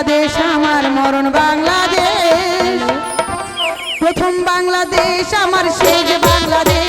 বাংলাদেশ আমার মরণ বাংলাদেশ। প্রথম বাংলাদেশ আমার শেষ বাংলাদেশ।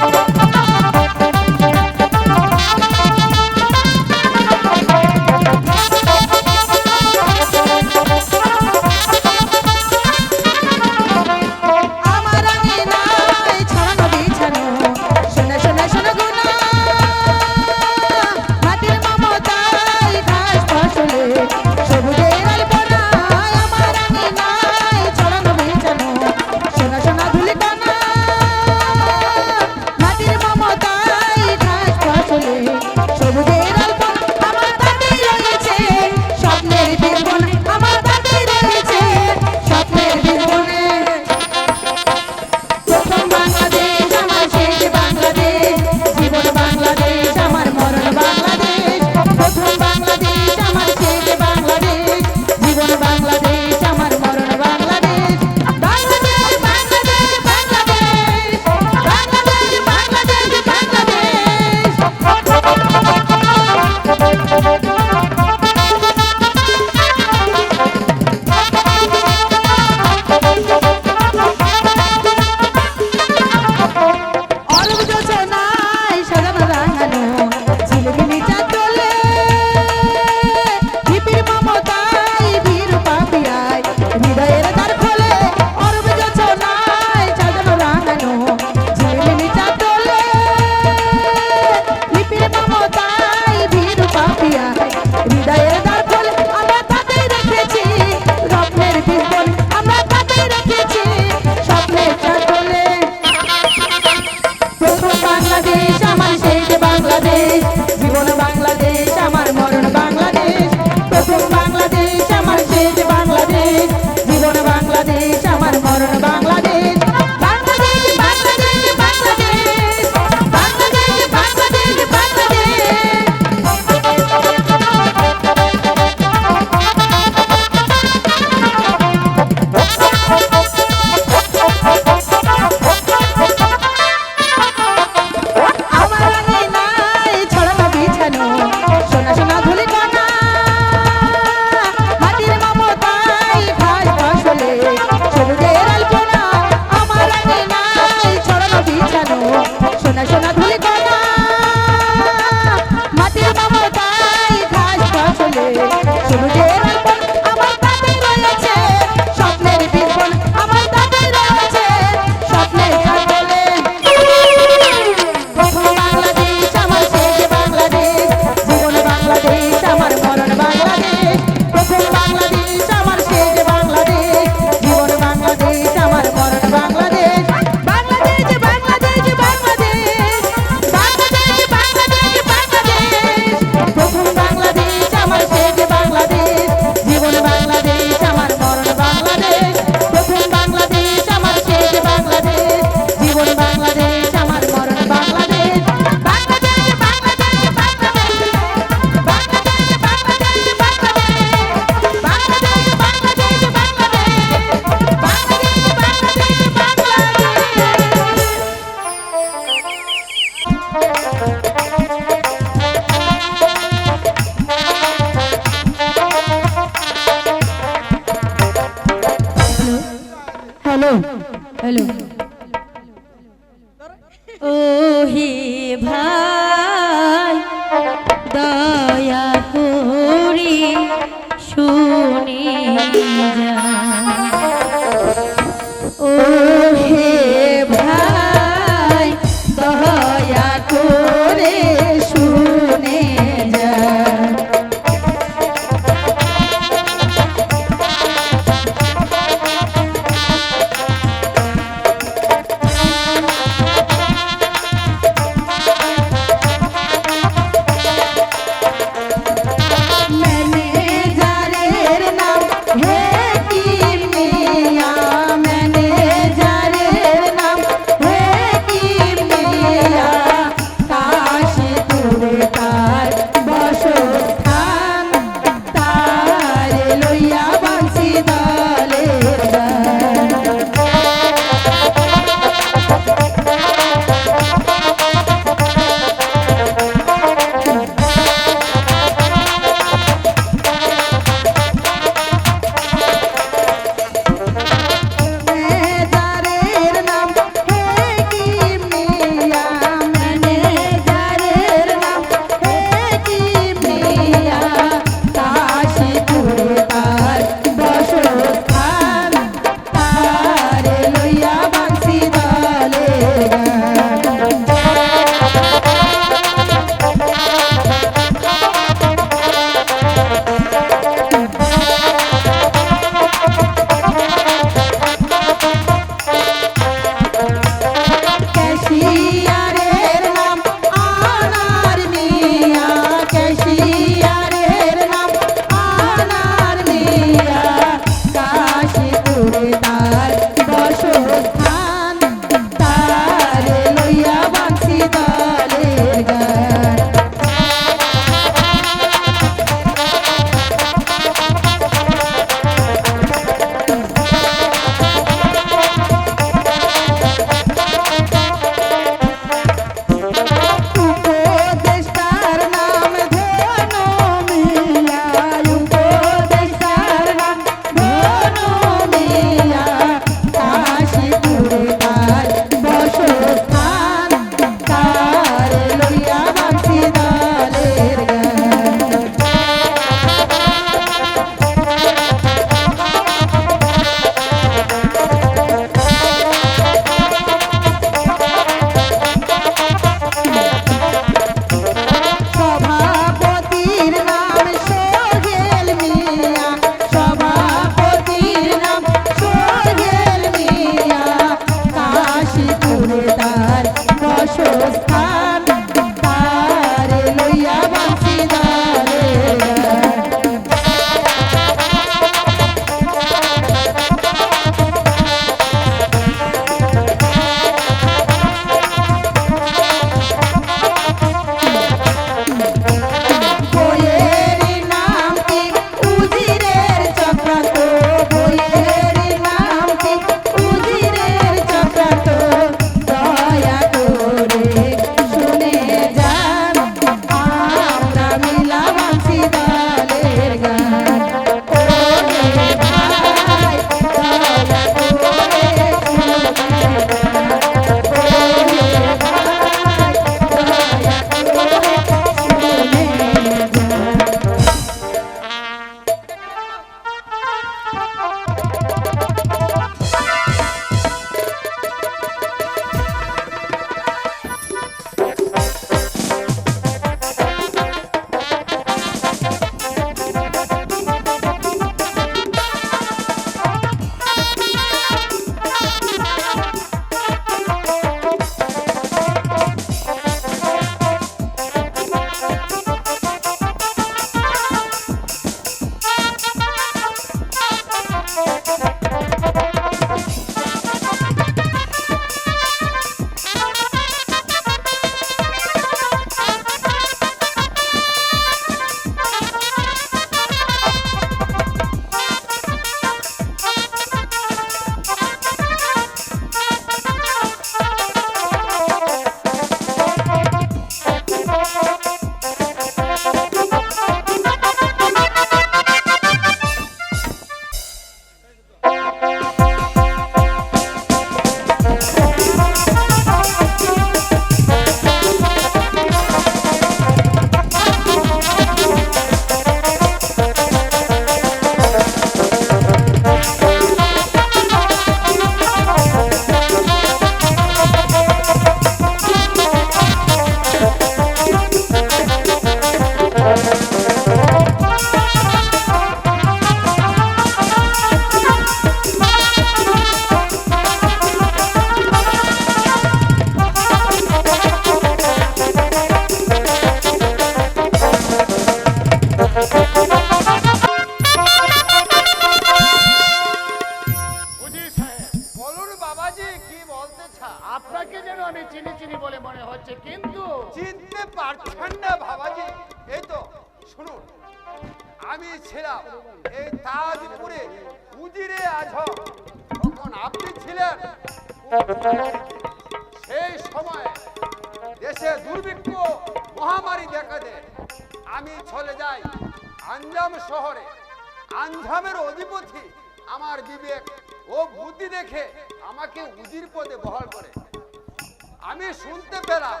আমি শুনতে পেলাম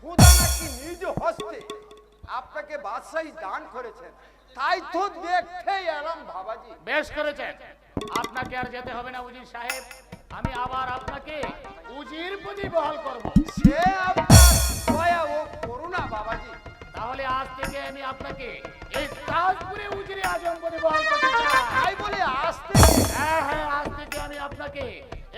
খুদা নাকি নিজ হস্তে আপনাকে বাদশাহী দান করেছেন। তাই তো দেখতেই এলাম বাবাজি। বেশ করেছেন। আপনাকে আর যেতে হবে না উজির সাহেব। আমি আবার আপনাকে উজির পুঁজি বহাল করব। সে আপনার দয়া ও করুণা বাবাজি। তাহলে আজ থেকে আমি আপনাকে এই তাজপুরে উজিরে আজম পদে বহাল করতে চাই। তাই বলে আসতে হ্যাঁ হ্যাঁ আজ থেকে আমি আপনাকে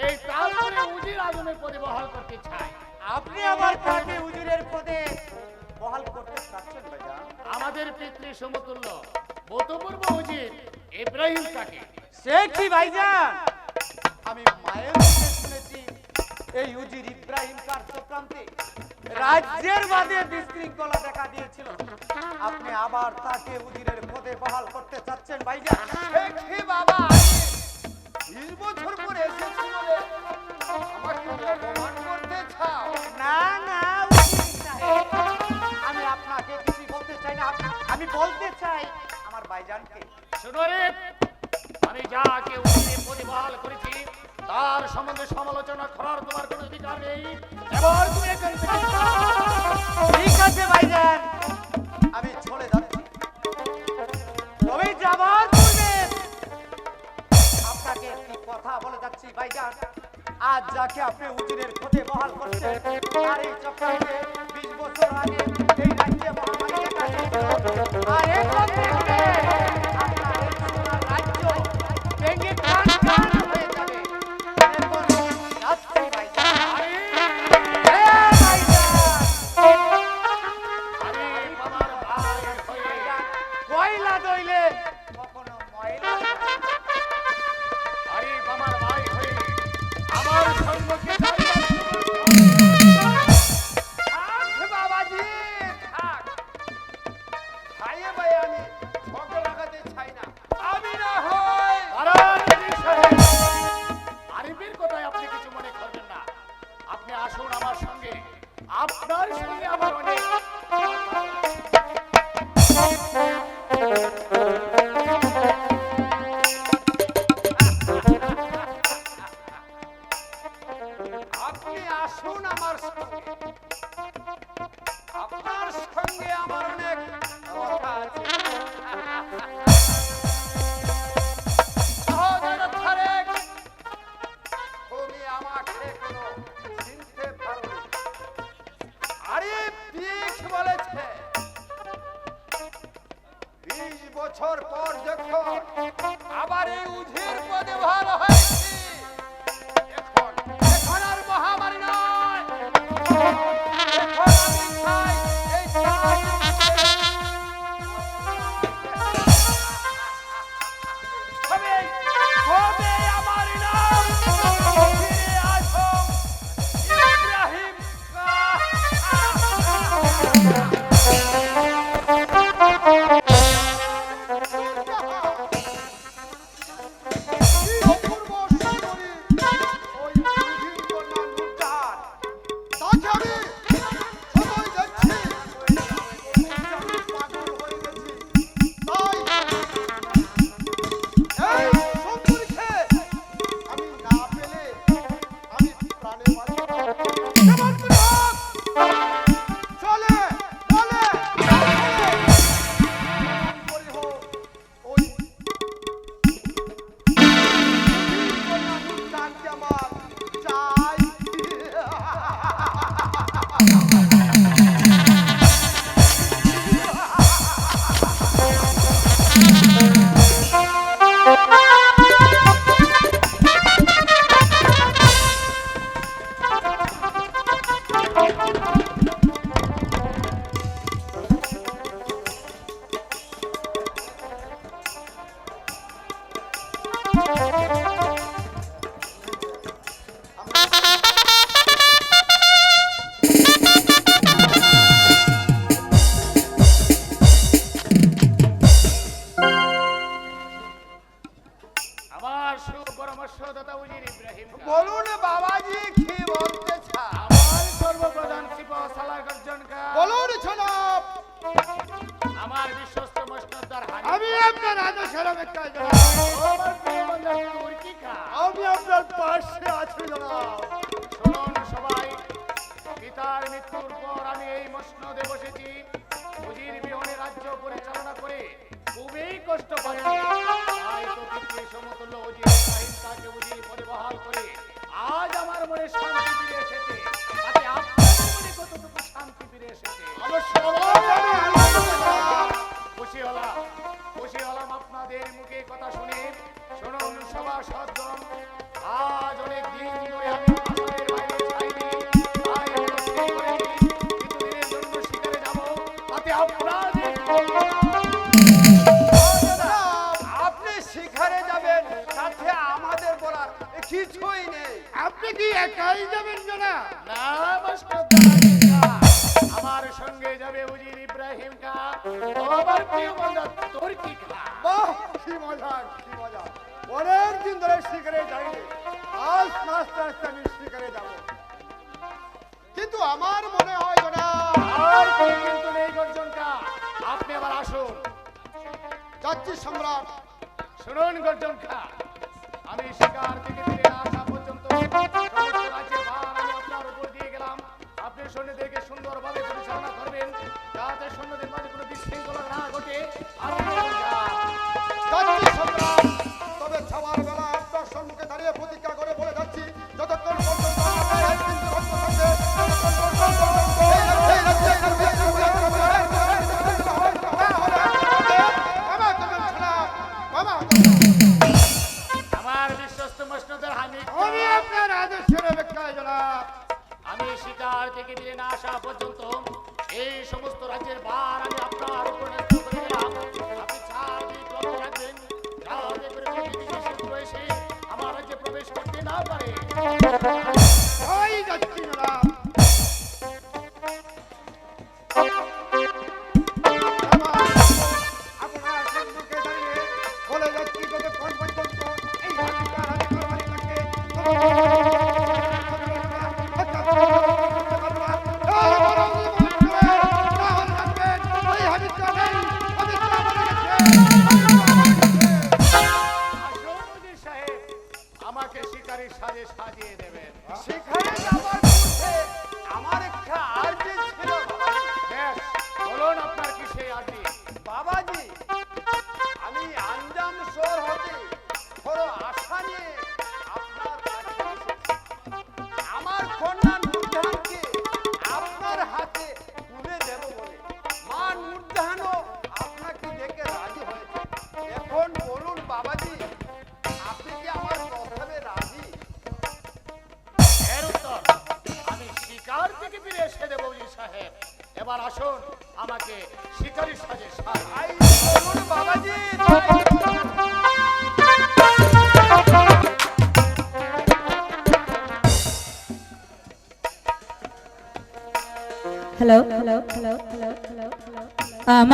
এই তাজপুরে উজির আজমের পদে বহাল করতে চাই। আপনি আবার কাকে হুজুরের পদে বহাল করতে চাচ্ছেন ভাইজান আমাদের পিতৃ সমতুল্য বতপূর্ব উজির ইব্রাহিম কাকে? সে কি ভাইজান? আমি মায়ের মুখে শুনেছি এই হুজুর ইব্রাহিম কার চক্রান্তে? রাজ্যের বাদে বিশৃঙ্খলা দেখা দিয়েছিল। আপনি আবার তাকে হুজুরের পদে বহাল করতে চাচ্ছেন ভাইজান? বাবা? বছর পরে এসেছি বলে না না আমি আপনাকে কিছু বলতে চাই না আমি বলতে চাই আমার ভাইজানকে। শুনো আমি যাকে পদে বহাল করেছি তার সম্বন্ধে সমালোচনা করার তোমার কোনো অধিকার নেই। এবার তুমি ঠিক আছে ভাইজান। আমি চলে যাচ্ছি। তবে যাবার পূর্বে আপনাকে একটি কথা বলে যাচ্ছি ভাইজান। আজ যাকে আপনি উজিরের পথে বহাল করছেন আর এই চক্রকে বিশ বছর আগে এই রাজ্যে মহামারী দেখা দিয়েছিল। আর এখন পদে বসেছি। উজির বিহনে রাজ্য পরিচালনা করে খুবই কষ্ট পাচ্ছি সমতুল্য পদে বহাল করে আজ আমার মনে করে যাইনি আজ নাচতে নাচতে আমি শিকারে যাব। কিন্তু আমার মনে হয় আর কিন্তু নেই গর্জনটা। আপনি আবার আসুন। যাচ্ছি সম্রাট। শুনুন গর্জন খা আমি শিকার থেকে ফিরে আসা পর্যন্ত আপনার উপর দিয়ে গেলাম। আপনি সৈন্যদেরকে সুন্দরভাবে পরিচালনা করবেন। যাতে সৈন্যদের মাঝে কোনো বিশৃঙ্খলা না ঘটে। আপনি বিহার থেকে নিয়ে না আসা পর্যন্ত এই সমস্ত রাজ্যের বার আমি আপনার উপরে আমার রাজ্যে প্রবেশ করতে না পারে।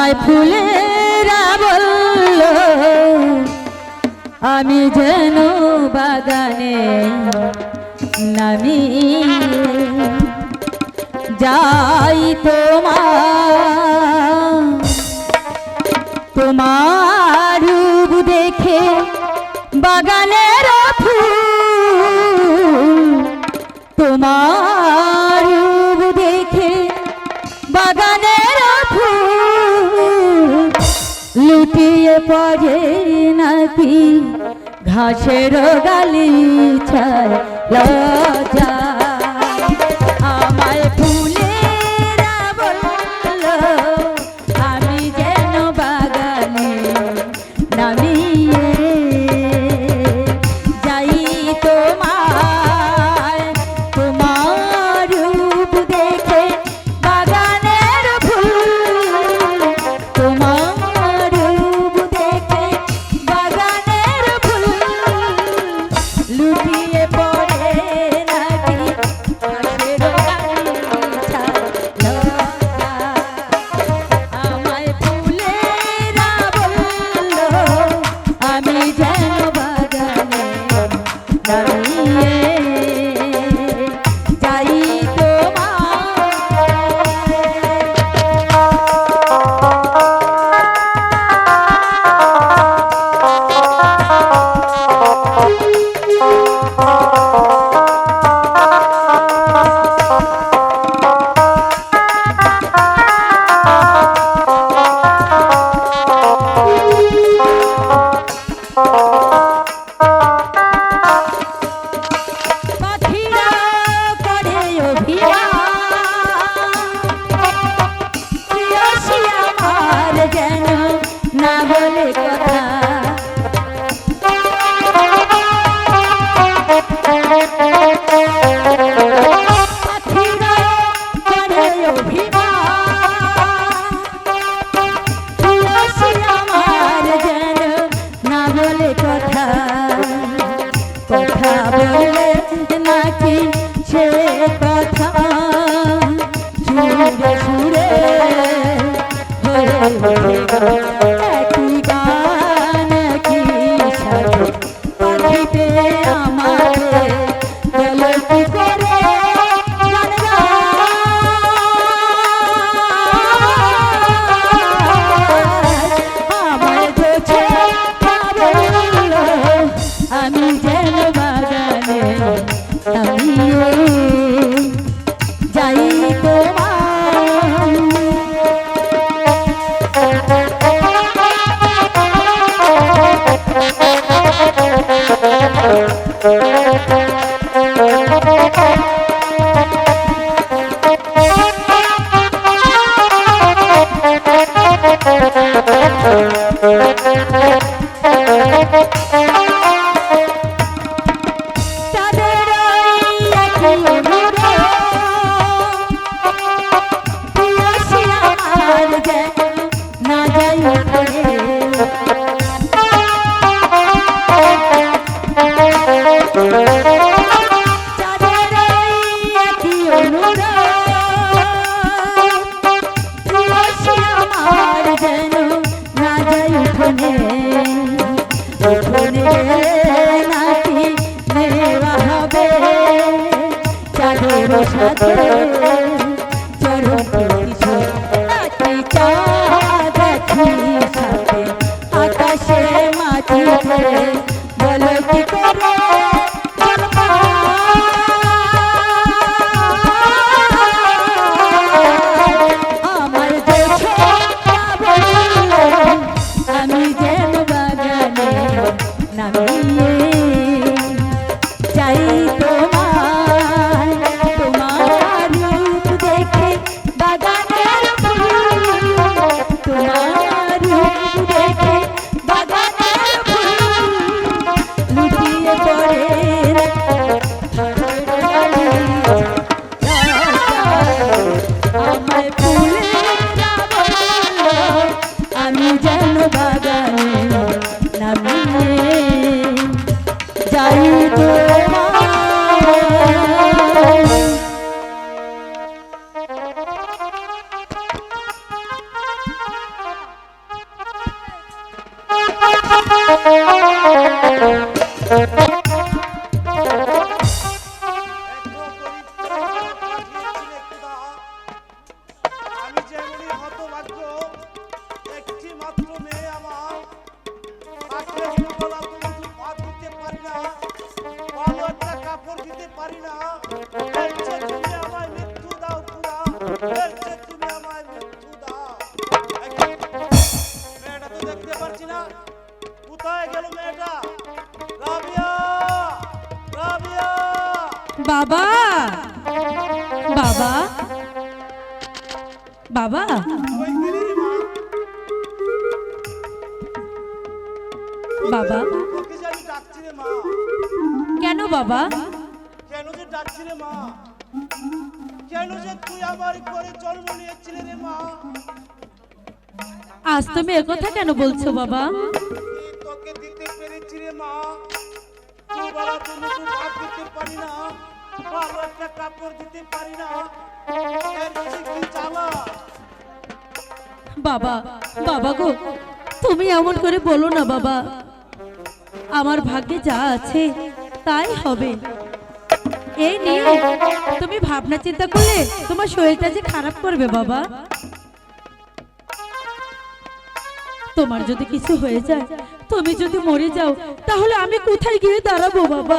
আমায় ফুলেরা বলল, আমি যেন বাগানে নামি। যাই তোমার তোমার রূপ দেখে বাগানের ফুল, তোমার পরে নাকি ঘাসের গালি ছায় la vida. আজ তুমি একথা কেন বলছো বাবা? তোকে দিতে পেরেছি রে মা। দুবেলা দুমুঠো ভাত দিতে পারি না। ভালো একটা কাপড় দিতে পারি না। এর চেয়ে কি জ্বালা বাবা বাবা গো তুমি এমন করে বলো না বাবা। আমার ভাগ্যে যা আছে তাই হবে। এই নিয়ে তুমি ভাবনা চিন্তা করলে তোমার শরীরটা যে খারাপ করবে বাবা। তোমার যদি কিছু হয়ে যায় তুমি যদি মরে যাও তাহলে আমি কোথায় গিয়ে দাঁড়াবো বাবা?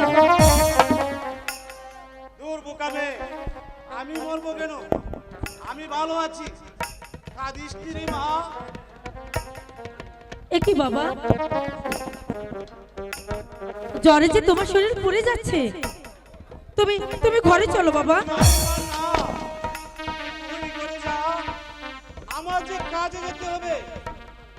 দূর বোকামে আমি মরবো কেন? আমি ভালো আছি। কাঁদিস মা? একই বাবা? জ্বরে যে তোমার শরীর পুড়ে যাচ্ছে। তুমি তুমি ঘরে চলো বাবা। আমার যে কাজে যেতে হবে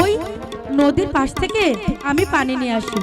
ওই নদীর পাশ থেকে আমি পানি নিয়ে আসি।